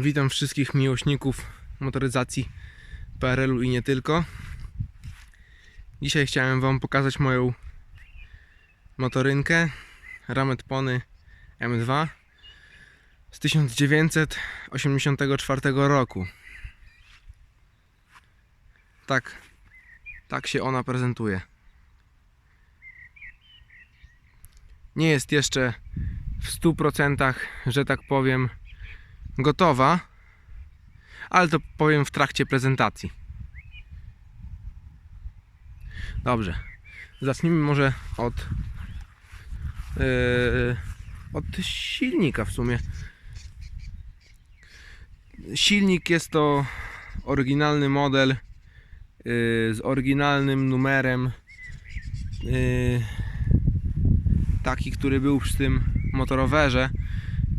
Witam wszystkich miłośników motoryzacji PRL-u i nie tylko. Dzisiaj chciałem Wam pokazać moją motorynkę Ramet Pony M2 z 1984 roku. Tak, tak się ona prezentuje. Nie jest jeszcze w 100%, że tak powiem, gotowa, ale to powiem w trakcie prezentacji. Dobrze. Zacznijmy może od yy, od silnika w sumie. Silnik jest to oryginalny model yy, z oryginalnym numerem yy, taki, który był przy tym motorowerze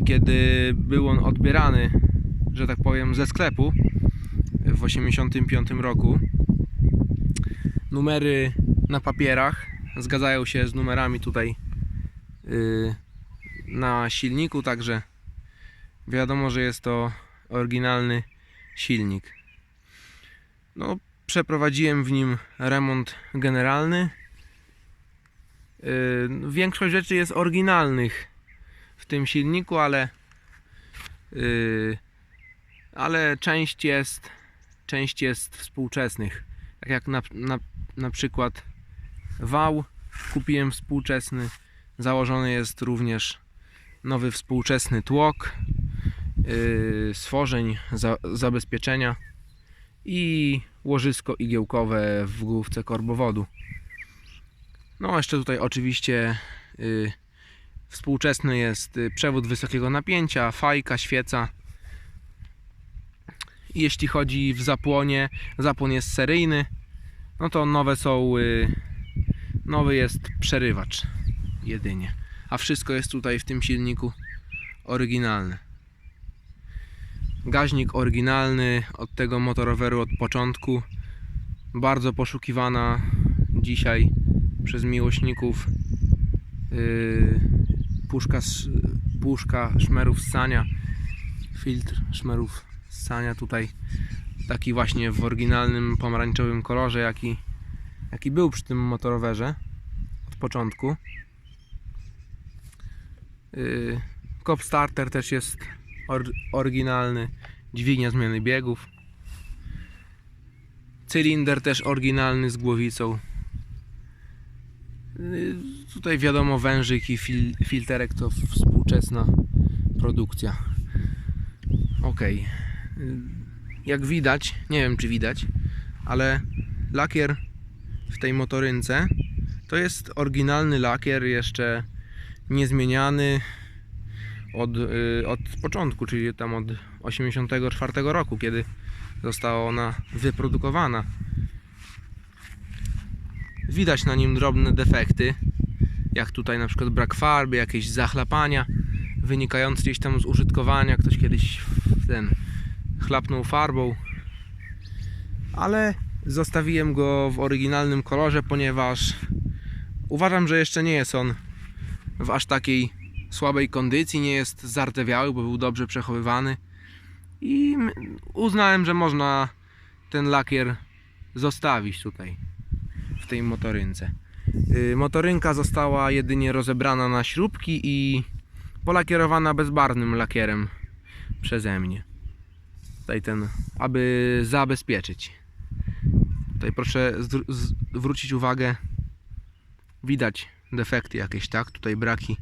kiedy był on odbierany, że tak powiem, ze sklepu w 85 roku. Numery na papierach zgadzają się z numerami tutaj yy, na silniku, także wiadomo, że jest to oryginalny silnik. No, przeprowadziłem w nim remont generalny. Yy, większość rzeczy jest oryginalnych tym silniku, ale yy, ale część jest część jest współczesnych. Tak jak na, na, na przykład wał kupiłem współczesny. Założony jest również nowy współczesny tłok, yy, stworzeń, za, zabezpieczenia i łożysko igiełkowe w główce korbowodu. No jeszcze tutaj oczywiście yy, Współczesny jest y, przewód wysokiego napięcia, fajka, świeca. Jeśli chodzi w zapłonie, zapłon jest seryjny, no to nowe są, y, nowy jest przerywacz jedynie. A wszystko jest tutaj w tym silniku oryginalne. Gaźnik oryginalny od tego motoroweru od początku. Bardzo poszukiwana dzisiaj przez miłośników yy, puszka, puszka szmerów ssania, filtr szmerów ssania tutaj. Taki właśnie w oryginalnym pomarańczowym kolorze jaki, jaki był przy tym motorowerze od początku. Yy, Cop starter też jest or, oryginalny. Dźwignia zmiany biegów. Cylinder też oryginalny z głowicą tutaj wiadomo wężyk i fil, filterek to współczesna produkcja. Ok. Jak widać, nie wiem czy widać, ale lakier w tej motorynce to jest oryginalny lakier, jeszcze niezmieniany od, y, od początku, czyli tam od 84 roku, kiedy została ona wyprodukowana. Widać na nim drobne defekty, jak tutaj na przykład brak farby, jakieś zachlapania wynikające gdzieś tam z użytkowania. Ktoś kiedyś ten chlapnął farbą, ale zostawiłem go w oryginalnym kolorze, ponieważ uważam, że jeszcze nie jest on w aż takiej słabej kondycji, nie jest zardzewiały, bo był dobrze przechowywany i uznałem, że można ten lakier zostawić tutaj tej motorynce. Y, motorynka została jedynie rozebrana na śrubki i polakierowana bezbarwnym lakierem przeze mnie. Tutaj ten, aby zabezpieczyć. Tutaj proszę zwrócić uwagę, widać defekty jakieś, tak? Tutaj braki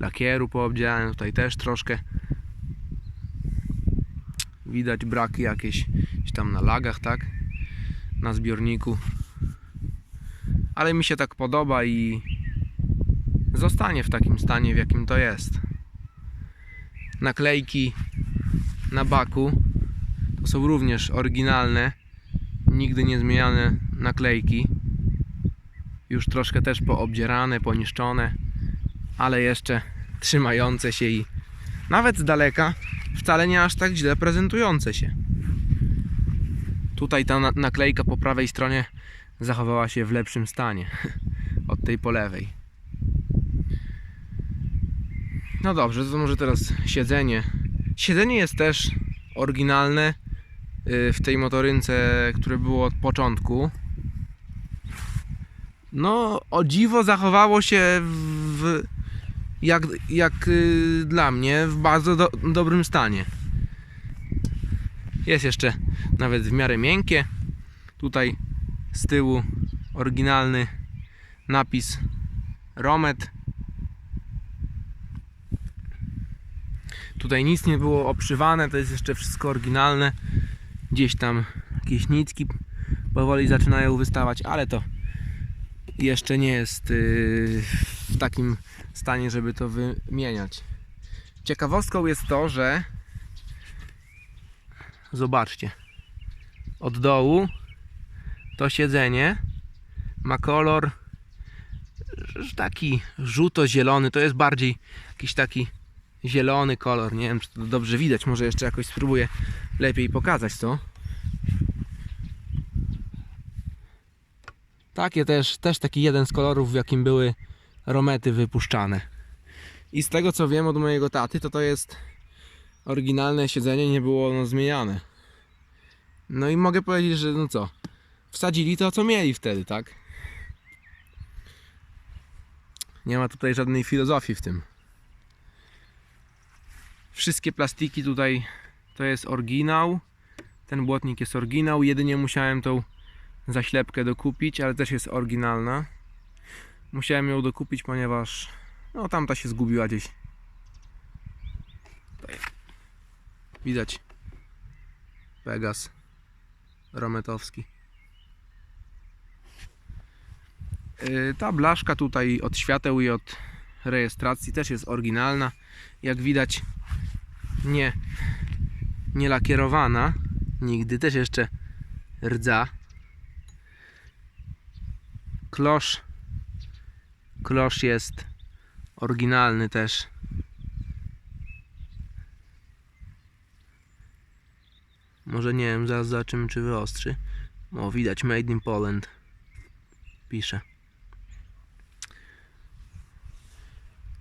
lakieru poobdzielane, tutaj też troszkę. Widać braki jakieś tam na lagach, tak? Na zbiorniku ale mi się tak podoba i zostanie w takim stanie, w jakim to jest. Naklejki na baku to są również oryginalne, nigdy nie zmieniane naklejki. Już troszkę też poobdzierane, poniszczone, ale jeszcze trzymające się i nawet z daleka wcale nie aż tak źle prezentujące się. Tutaj ta naklejka po prawej stronie zachowała się w lepszym stanie od tej po lewej. No dobrze, to może teraz siedzenie. Siedzenie jest też oryginalne y, w tej motorynce, które było od początku. No, o dziwo zachowało się w, jak, jak y, dla mnie w bardzo do, dobrym stanie. Jest jeszcze nawet w miarę miękkie. Tutaj z tyłu oryginalny napis Romet. Tutaj nic nie było obszywane, to jest jeszcze wszystko oryginalne. Gdzieś tam jakieś nitki powoli zaczynają wystawać, ale to jeszcze nie jest yy, w takim stanie, żeby to wymieniać. Ciekawostką jest to, że zobaczcie, od dołu to siedzenie ma kolor taki żółto-zielony, to jest bardziej jakiś taki zielony kolor, nie wiem czy to dobrze widać, może jeszcze jakoś spróbuję lepiej pokazać to. Takie też, też taki jeden z kolorów w jakim były romety wypuszczane. I z tego co wiem od mojego taty, to to jest oryginalne siedzenie, nie było no, zmieniane. No i mogę powiedzieć, że no co, wsadzili to co mieli wtedy, tak? Nie ma tutaj żadnej filozofii w tym. Wszystkie plastiki tutaj to jest oryginał. Ten błotnik jest oryginał. Jedynie musiałem tą zaślepkę dokupić, ale też jest oryginalna. Musiałem ją dokupić, ponieważ no tamta się zgubiła gdzieś. Tutaj. Widać. Pegas Rometowski. Yy, Ta blaszka tutaj od świateł i od rejestracji też jest oryginalna. Jak widać nie, nie lakierowana nigdy, też jeszcze rdza. Klosz klosz jest oryginalny też. Może nie wiem, zaraz zobaczymy czy wyostrzy. O, widać Made in Poland. Pisze.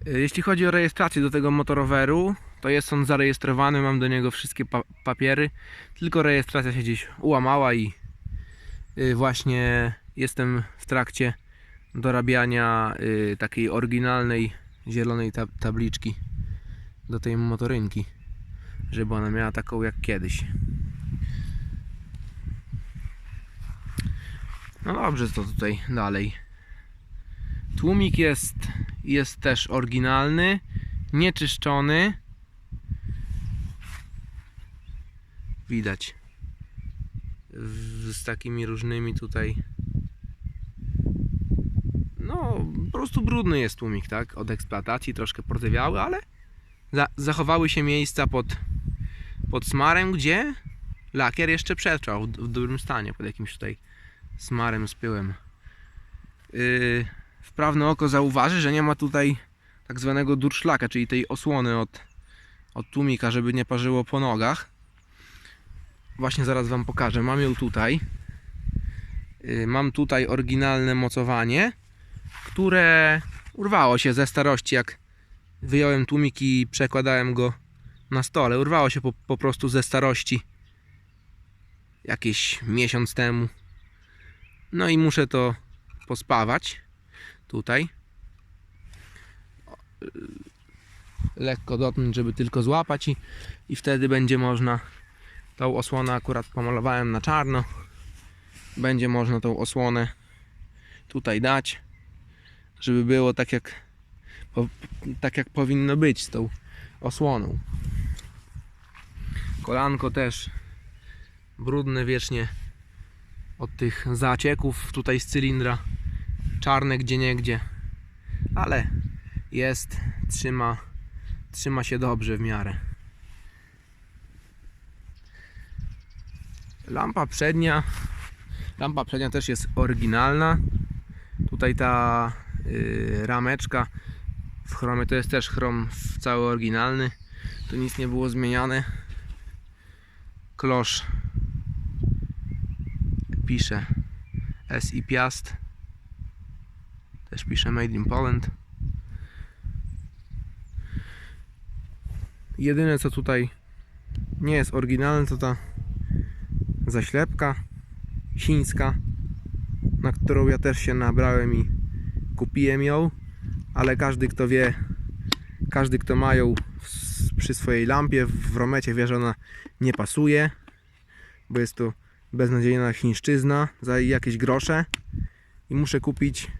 Jeśli chodzi o rejestrację do tego motoroweru, to jest on zarejestrowany, mam do niego wszystkie pa papiery, tylko rejestracja się gdzieś ułamała i y, właśnie jestem w trakcie dorabiania y, takiej oryginalnej zielonej tab tabliczki do tej motorynki, żeby ona miała taką jak kiedyś. No dobrze, to tutaj dalej. Tłumik jest, jest też oryginalny, nieczyszczony. Widać. Z takimi różnymi tutaj. No, po prostu brudny jest tłumik, tak? Od eksploatacji, troszkę porzewiały, ale za, zachowały się miejsca pod, pod smarem, gdzie lakier jeszcze przetrwał w, w dobrym stanie, pod jakimś tutaj smarem z pyłem. Yy, wprawne oko zauważy, że nie ma tutaj tak zwanego durszlaka, czyli tej osłony od, od tłumika, żeby nie parzyło po nogach. Właśnie zaraz Wam pokażę. Mam ją tutaj. Yy, Mam tutaj oryginalne mocowanie, które urwało się ze starości, jak wyjąłem tłumik i przekładałem go na stole. Urwało się po, po prostu ze starości jakieś miesiąc temu. No i muszę to pospawać tutaj. Lekko dotknąć, żeby tylko złapać i, i wtedy będzie można tą osłonę akurat pomalowałem na czarno. Będzie można tą osłonę tutaj dać, żeby było tak jak tak jak powinno być z tą osłoną. Kolanko też brudne wiecznie od tych zacieków tutaj z cylindra. Czarne gdzie niegdzie. Ale jest, trzyma, trzyma się dobrze w miarę. Lampa przednia. Lampa przednia też jest oryginalna. Tutaj ta y, rameczka w chromie to jest też chrom cały oryginalny. Tu nic nie było zmieniane. Klosz pisze SI Piast. Też pisze Made in Poland. Jedyne co tutaj nie jest oryginalny, to ta zaślepka chińska, na którą ja też się nabrałem i kupiłem ją, ale każdy kto wie, każdy kto ma ją przy swojej lampie w romecie wie, że ona nie pasuje, bo jest to beznadziejna chińszczyzna za jakieś grosze i muszę kupić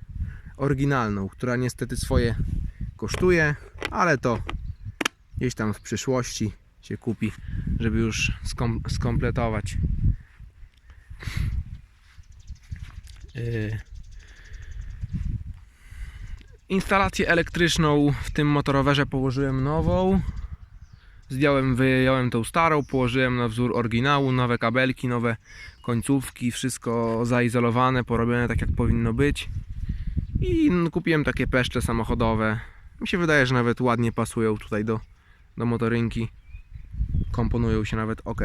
oryginalną, która niestety swoje kosztuje, ale to gdzieś tam w przyszłości się kupi, żeby już skom skompletować. Yy. Instalację elektryczną w tym motorowerze położyłem nową. Zdjąłem, wyjąłem tą starą, położyłem na wzór oryginału, nowe kabelki, nowe końcówki, wszystko zaizolowane, porobione tak jak powinno być. I kupiłem takie peszcze samochodowe. Mi się wydaje, że nawet ładnie pasują tutaj do, do motorynki. Komponują się nawet ok.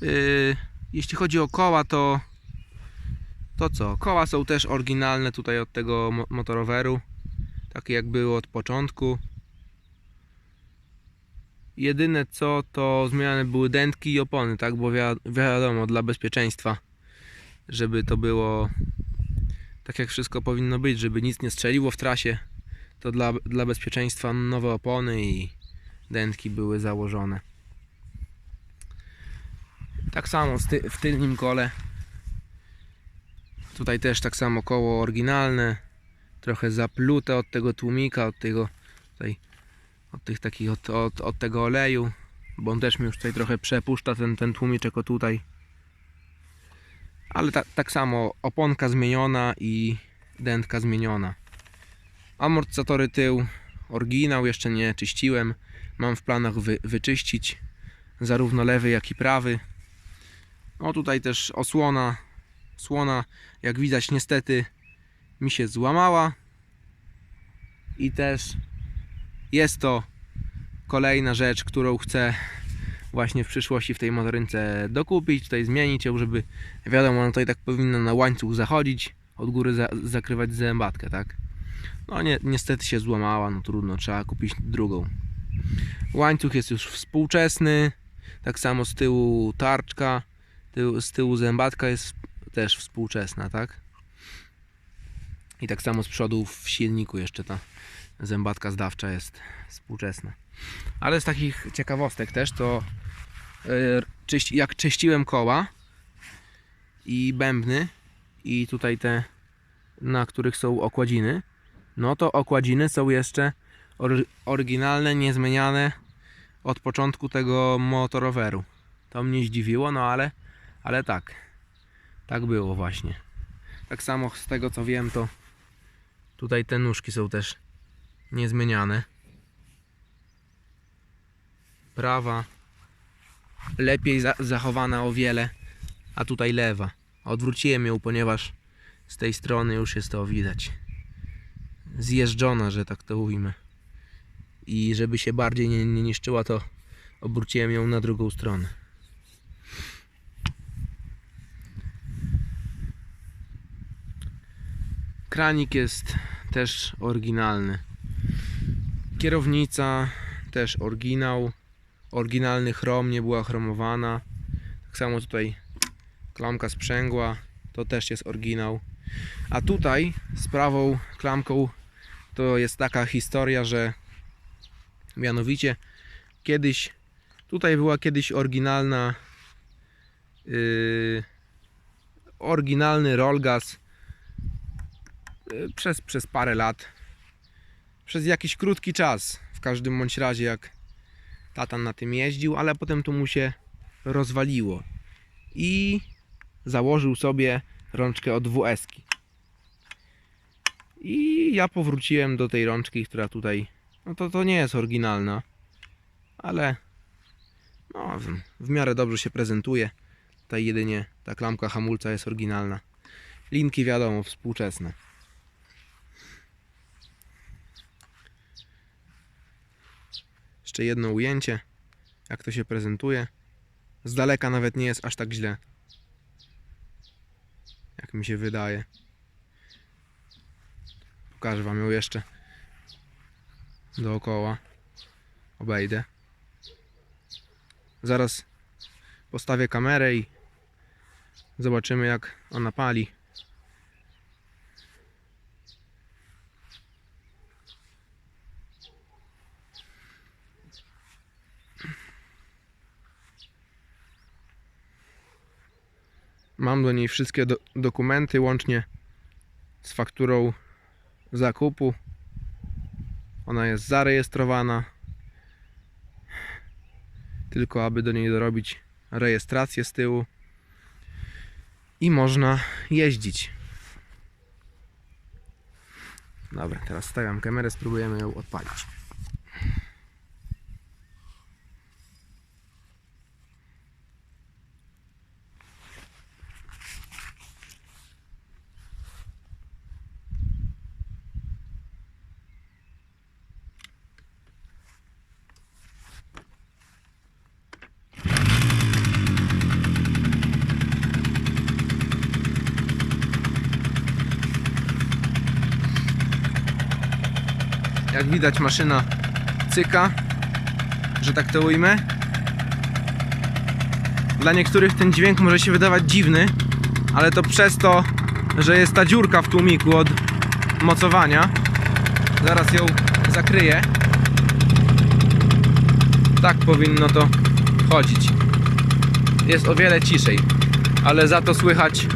Yy, jeśli chodzi o koła, to to co? Koła są też oryginalne tutaj od tego mo- motoroweru. Takie jak było od początku. Jedyne co to zmieniane były dętki i opony, tak? Bo wi- wiadomo, dla bezpieczeństwa, żeby to było tak jak wszystko powinno być, żeby nic nie strzeliło w trasie, to dla, dla bezpieczeństwa nowe opony i dętki były założone. Tak samo ty, w tylnym kole. Tutaj też tak samo koło oryginalne. Trochę zaplute od tego tłumika, od tego tutaj, od tych takich, od, od, od tego oleju. Bo on też mi już tutaj trochę przepuszcza ten, ten tłumiczek o tutaj. Ale ta, tak samo oponka zmieniona i dętka zmieniona. Amortyzatory tył, oryginał jeszcze nie czyściłem. Mam w planach wy, wyczyścić zarówno lewy jak i prawy. No tutaj też osłona. Słona, jak widać, niestety mi się złamała. I też jest to kolejna rzecz, którą chcę właśnie w przyszłości w tej motorynce dokupić, tutaj zmienić ją, żeby wiadomo, no tutaj tak powinno na łańcuch zachodzić, od góry za, zakrywać zębatkę, tak? No nie, niestety się złamała, no trudno, trzeba kupić drugą. Łańcuch jest już współczesny, tak samo z tyłu tarczka, z tyłu zębatka jest też współczesna, tak? I tak samo z przodu w silniku jeszcze ta zębatka zdawcza jest współczesna. Ale z takich ciekawostek też to czyści, jak czyściłem koła i bębny i tutaj te, na których są okładziny, no to okładziny są jeszcze ory, oryginalne, niezmieniane od początku tego motoroweru. To mnie zdziwiło, no ale, ale tak. Tak było właśnie. Tak samo z tego co wiem, to tutaj te nóżki są też niezmieniane. Prawa lepiej za zachowana o wiele, a tutaj lewa. Odwróciłem ją, ponieważ z tej strony już jest to widać. Zjeżdżona, że tak to ujmę. I żeby się bardziej nie, nie niszczyła, to obróciłem ją na drugą stronę. Kranik jest też oryginalny. Kierownica też oryginał. Oryginalny chrom, nie była chromowana. Tak samo tutaj klamka sprzęgła, to też jest oryginał. A tutaj z prawą klamką to jest taka historia, że mianowicie kiedyś tutaj była kiedyś oryginalna yy, oryginalny Rolgas yy, przez, przez parę lat przez jakiś krótki czas w każdym bądź razie jak tatan na tym jeździł, ale potem to mu się rozwaliło i założył sobie rączkę od WS-ki. I ja powróciłem do tej rączki, która tutaj, no to, to nie jest oryginalna, ale no, w, w miarę dobrze się prezentuje. Tutaj jedynie ta klamka hamulca jest oryginalna. Linki wiadomo, współczesne. Jeszcze jedno ujęcie, jak to się prezentuje. Z daleka nawet nie jest aż tak źle. Jak mi się wydaje. Pokażę Wam ją jeszcze dookoła. obejdę. Zaraz postawię kamerę i zobaczymy jak ona pali. Mam do niej wszystkie do, dokumenty, łącznie z fakturą zakupu. Ona jest zarejestrowana. Tylko aby do niej dorobić rejestrację z tyłu. I można jeździć. Dobra, teraz stawiam kamerę, spróbujemy ją odpalić. Jak widać maszyna cyka, że tak to ujmę. Dla niektórych ten dźwięk może się wydawać dziwny, ale to przez to, że jest ta dziurka w tłumiku od mocowania. Zaraz ją zakryję. Tak powinno to chodzić. Jest o wiele ciszej, ale za to słychać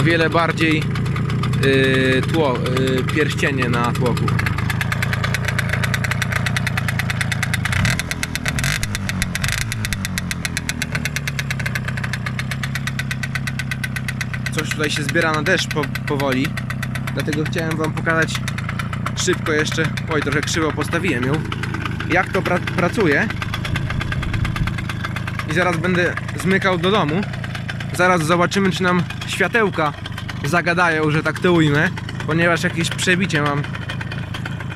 o wiele bardziej yy, tło, yy, pierścienie na tłoku. Coś tutaj się zbiera na deszcz po, powoli, dlatego chciałem Wam pokazać szybko jeszcze, oj trochę krzywo postawiłem ją, jak to pra pracuje i zaraz będę zmykał do domu. Zaraz zobaczymy, czy nam światełka zagadają, że tak to ujmę, ponieważ jakieś przebicie mam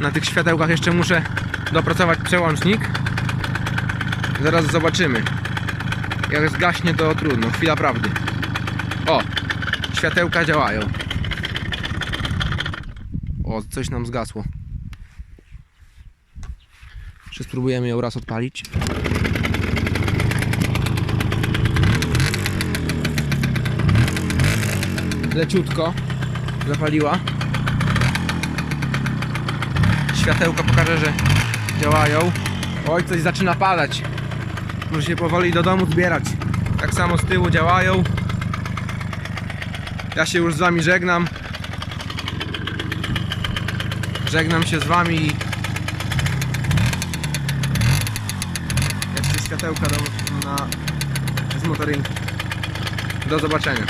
na tych światełkach. Jeszcze muszę dopracować przełącznik. Zaraz zobaczymy. Jak zgaśnie, to trudno. Chwila prawdy. O! Światełka działają. O, coś nam zgasło. Jeszcze spróbujemy ją raz odpalić. Leciutko zapaliła. Światełka pokaże, że działają. Oj, coś zaczyna padać. Muszę się powoli do domu zbierać. Tak samo z tyłu działają. Ja się już z wami żegnam. Żegnam się z wami jeszcze światełka do, na, z motorynki. Do zobaczenia.